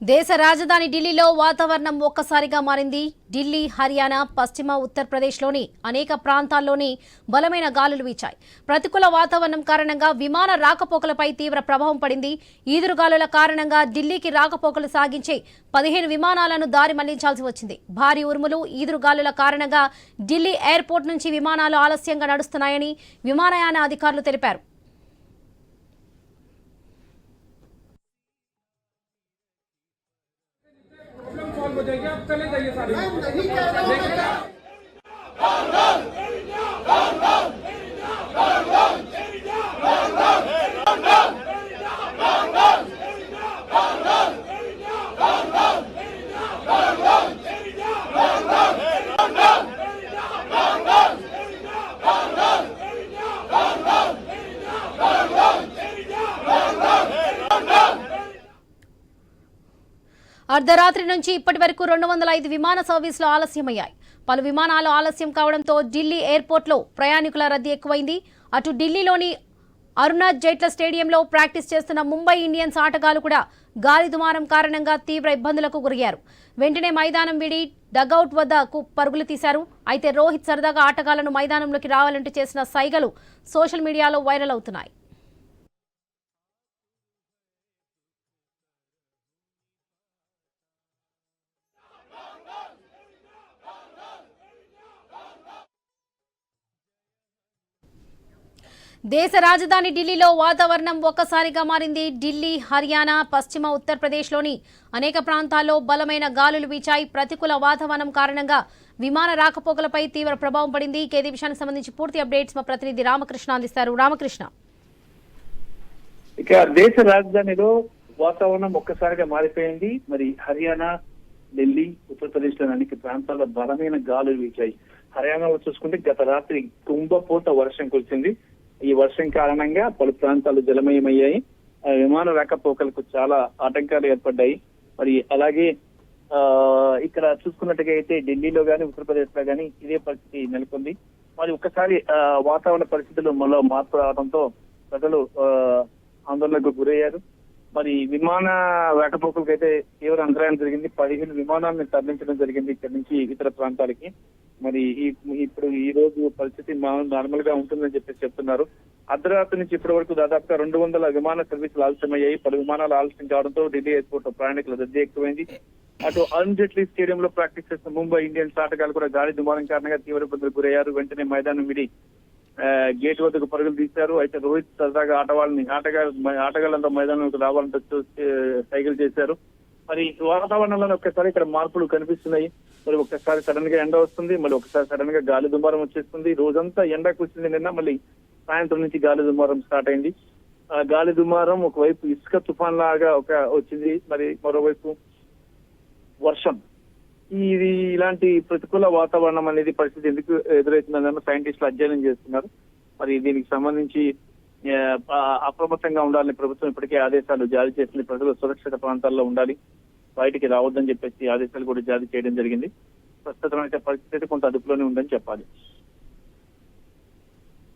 దేశ రాజధాని ఢిల్లీలో వాతావరణం ఒక్కసారిగా మారింది. ఢిల్లీ హర్యానా పశ్చిమ ఉత్తరప్రదేశ్లోని అనేక ప్రాంతాల్లోని బలమైన గాలులు వీచాయి. ప్రతికూల వాతావరణం కారణంగా విమాన రాకపోకలపై తీవ్ర ప్రభావం పడింది. ఈదురుగాలుల కారణంగా ఢిల్లీకి రాకపోకలు సాగించే పదిహేను విమానాలను దారి మళ్ళించాల్సి వచ్చింది. భారీ ఉరుములు ఈదురుగాలుల కారణంగా ఢిల్లీ ఎయిర్పోర్ట్ నుంచి విమానాలు ఆలస్యంగా నడుస్తున్నాయని విమానయాన అధికారులు తెలిపారు. चले जाइए सारे। नहीं कह रहा हूँ అర్ధరాత్రి నుంచి ఇప్పటి వరకు రెండు వందల ఐదు విమాన సర్వీసులు ఆలస్యమయ్యాయి. పలు విమానాలు ఆలస్యం కావడంతో ఢిల్లీ ఎయిర్పోర్ట్లో ప్రయాణికుల రద్దీ ఎక్కువైంది. అటు ఢిల్లీలోని అరుణా జైట్ల స్టేడియంలో ప్రాక్టీస్ చేస్తున్న ముంబై ఇండియన్స్ ఆటగాళ్ళు కూడా గాలి దుమారం కారణంగా తీవ్ర ఇబ్బందులకు గురయ్యారు. వెంటనే మైదానం విడి డగౌట్ వద్దకు పరుగులు తీశారు. అయితే రోహిత్ సరదాగా ఆటగాళ్ళను మైదానంలోకి రావాలంటూ చేసిన సైగలు సోషల్ మీడియాలో వైరల్ అవుతున్నాయి. దేశ రాజధాని ఢిల్లీలో వాతావరణం ఒక్కసారిగా మారింది. ఢిల్లీ హర్యానా పశ్చిమ ఉత్తరప్రదేశ్లోని అనేక ప్రాంతాల్లో బలమైన గాలులు వీచాయి. ప్రతికూల వాతావరణం కారణంగా విమాన రాకపోకలపై తీవ్ర ప్రభావం పడింది. కేది విషయానికి సంబంధించి పూర్తి అప్డేట్స్ మా ప్రతినిధి రామకృష్ణ అందిస్తారు. రామకృష్ణ. ఇక దేశ రాజధానిలో వాతావరణం ఒక్కసారిగా మారిపోయింది. మరి హర్యానా ఢిల్లీ ఉత్తరప్రదేశ్లోని అనేక ప్రాంతాల్లో బలమైన గాలులు వీచాయి. హర్యానాలో చూసుకుంటే గత రాత్రి కుంభపూట వర్షం కురిసింది. ఈ వర్షం కారణంగా పలు ప్రాంతాలు జలమయమయ్యాయి. విమాన రాకపోకలకు చాలా ఆటంకాలు ఏర్పడ్డాయి. మరి అలాగే ఆ ఇక్కడ చూసుకున్నట్టుగా అయితే ఢిల్లీలో కానీ ఉత్తరప్రదేశ్లో కానీ ఇదే పరిస్థితి నెలకొంది. మరి ఒక్కసారి వాతావరణ పరిస్థితులు మళ్ళీ మార్పు రావడంతో ప్రజలు ఆందోళనకు గురయ్యారు. మరి విమాన రాకపోకలకు అయితే తీవ్ర అంతరాయం జరిగింది. పదిహేను విమానాలను తరలించడం జరిగింది ఇక్కడి నుంచి ఇతర ప్రాంతాలకి. మరి ఈ ఇప్పుడు ఈ రోజు పరిస్థితి నార్మల్గా ఉంటుందని చెప్పేసి చెప్తున్నారు. అర్ధరాత్రి నుంచి ఇప్పటి వరకు దాదాపుగా రెండు వందల విమాన సర్వీసులు ఆలస్యమయ్యాయి. పలు విమానాలు ఆలస్యం కావడంతో ఢిల్లీ ఎయిర్పోర్ట్లో ప్రయాణికుల రద్దీ ఎక్కువైంది. అటు అరుణ్ జైట్లీ స్టేడియం లో ప్రాక్టీస్ చేసిన ముంబై ఇండియన్స్ ఆటగాళ్ళు కూడా గాలి దుమారం కారణంగా తీవ్ర ఇబ్బందులు గురయ్యారు. వెంటనే మైదానం విడి గేట్ వద్దకు పరుగులు తీశారు. అయితే రోహిత్ సరదాగా ఆటవాళ్ళని ఆటగా ఆటగాళ్ళంతా మైదానంలోకి రావాలంటూ సైకిల్ చేశారు. మరి వాతావరణంలో ఒక్కసారి ఇక్కడ మార్పులు కనిపిస్తున్నాయి. మరి ఒక్కసారి సడన్గా ఎండ వస్తుంది మళ్ళీ ఒకసారి సడన్గా గాలి దుమారం వచ్చేస్తుంది. రోజంతా ఎండ కూర్చుంది నిన్న మళ్ళీ సాయంత్రం నుంచి గాలి దుమారం స్టార్ట్ అయింది. ఆ గాలి దుమారం ఒకవైపు ఇసుక తుఫాన్ లాగా ఒక వచ్చింది మరి మరోవైపు వర్షం. ఇది ఇలాంటి ప్రతికూల వాతావరణం అనేది పరిస్థితి ఎందుకు ఎదురవుతుందని సైంటిస్టులు అధ్యయనం చేస్తున్నారు. మరి దీనికి సంబంధించి అప్రమత్తంగా ఉండాలని ప్రభుత్వం ఇప్పటికే ఆదేశాలు జారీ చేసింది. ప్రజలు సురక్షిత ప్రాంతాల్లో ఉండాలి. బయటికి రావద్దని చెప్పేసి ఆదేశాలు కూడా జారీ చేయడం జరిగింది. ప్రస్తుతం అయితే పరిస్థితి కొంత అదుపులోనే ఉందని చెప్పాలి.